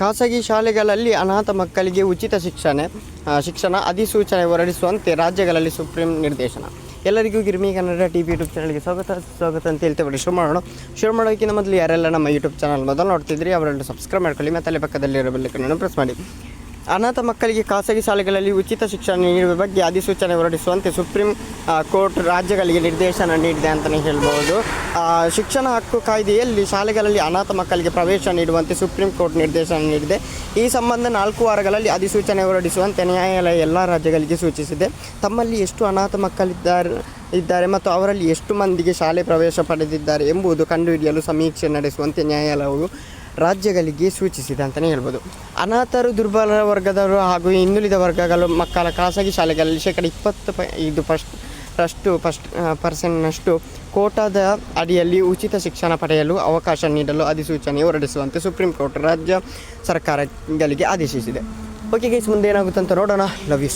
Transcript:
ಖಾಸಗಿ ಶಾಲೆಗಳಲ್ಲಿ ಅನಾಥ ಮಕ್ಕಳಿಗೆ ಉಚಿತ ಶಿಕ್ಷಣ ಶಿಕ್ಷಣ ಅಧಿಸೂಚನೆ ಹೊರಡಿಸುವಂತೆ ರಾಜ್ಯಗಳಲ್ಲಿ ಸುಪ್ರೀಂ ನಿರ್ದೇಶನ. ಎಲ್ಲರಿಗೂ Girmi Kannada T V YouTube ಚಾನಲ್ಗೆ ಸ್ವಾಗತ ಸ್ವಾಗತ ಅಂತ ಹೇಳ್ತೇವೆ ಶುರು ಮಾಡೋಣ. ಶುರು ಮಾಡೋಕ್ಕಿಂತ ಮೊದಲು ಯಾರೆಲ್ಲ ನಮ್ಮ ಯೂಟ್ಯೂಬ್ ಚಾನಲ್ ಮೊದಲು ನೋಡ್ತಿದ್ರಿ ಅವರನ್ನು ಸಬ್ಸ್ಕ್ರೈಬ್ ಮಾಡ್ಕೊಳ್ಳಿ. ಮತ್ತು ಅಲ್ಲಿ ಪಕ್ಕದಲ್ಲಿರೋ ಬೆಲ್ಲಕ್ಕನ್ನು ಪ್ರೆಸ್ ಮಾಡಿ. ಅನಾಥ ಮಕ್ಕಳಿಗೆ ಖಾಸಗಿ ಶಾಲೆಗಳಲ್ಲಿ ಉಚಿತ ಶಿಕ್ಷಣ ನೀಡುವ ಬಗ್ಗೆ ಅಧಿಸೂಚನೆ ಹೊರಡಿಸುವಂತೆ ಸುಪ್ರೀಂ ಕೋರ್ಟ್ ರಾಜ್ಯಗಳಿಗೆ ನಿರ್ದೇಶನ ನೀಡಿದೆ ಅಂತಲೇ ಹೇಳ್ಬೋದು. ಶಿಕ್ಷಣ ಹಕ್ಕು ಕಾಯ್ದೆಯಲ್ಲಿ ಶಾಲೆಗಳಲ್ಲಿ ಅನಾಥ ಮಕ್ಕಳಿಗೆ ಪ್ರವೇಶ ನೀಡುವಂತೆ ಸುಪ್ರೀಂ ಕೋರ್ಟ್ ನಿರ್ದೇಶನ ನೀಡಿದೆ. ಈ ಸಂಬಂಧ ನಾಲ್ಕು ವಾರಗಳಲ್ಲಿ ಅಧಿಸೂಚನೆ ಹೊರಡಿಸುವಂತೆ ನ್ಯಾಯಾಲಯ ಎಲ್ಲ ರಾಜ್ಯಗಳಿಗೆ ಸೂಚಿಸಿದೆ. ತಮ್ಮಲ್ಲಿ ಎಷ್ಟು ಅನಾಥ ಮಕ್ಕಳಿದ್ದಾರೆ, ಇದ್ದಾರೆ ಮತ್ತು ಅವರಲ್ಲಿ ಎಷ್ಟು ಮಂದಿಗೆ ಶಾಲೆ ಪ್ರವೇಶ ಪಡೆದಿದ್ದಾರೆ ಎಂಬುದು ಕಂಡುಹಿಡಿಯಲು ಸಮೀಕ್ಷೆ ನಡೆಸುವಂತೆ ನ್ಯಾಯಾಲಯವು ರಾಜ್ಯಗಳಿಗೆ ಸೂಚಿಸಿದೆ ಅಂತಲೇ ಹೇಳ್ಬೋದು. ಅನಾಥರು, ದುರ್ಬಲ ವರ್ಗದವರು ಹಾಗೂ ಹಿಂದುಳಿದ ವರ್ಗಗಳು ಮಕ್ಕಳ ಖಾಸಗಿ ಶಾಲೆಗಳಲ್ಲಿ ಶೇಕಡ ಇಪ್ಪತ್ತು ಪ ಇದು ಫಸ್ಟ್ ರಷ್ಟು ಫಸ್ಟ್ ಪರ್ಸೆಂಟ್ನಷ್ಟು ಕೋಟಾದ ಅಡಿಯಲ್ಲಿ ಉಚಿತ ಶಿಕ್ಷಣ ಪಡೆಯಲು ಅವಕಾಶ ನೀಡಲು ಅಧಿಸೂಚನೆ ಹೊರಡಿಸುವಂತೆ ಸುಪ್ರೀಂ ಕೋರ್ಟ್ ರಾಜ್ಯ ಸರ್ಕಾರಗಳಿಗೆ ಆದೇಶಿಸಿದೆ. ಓಕೆ ಗೈಸ್ ಮುಂದೆ ಏನಾಗುತ್ತೆ ಅಂತ ನೋಡೋಣ. Love you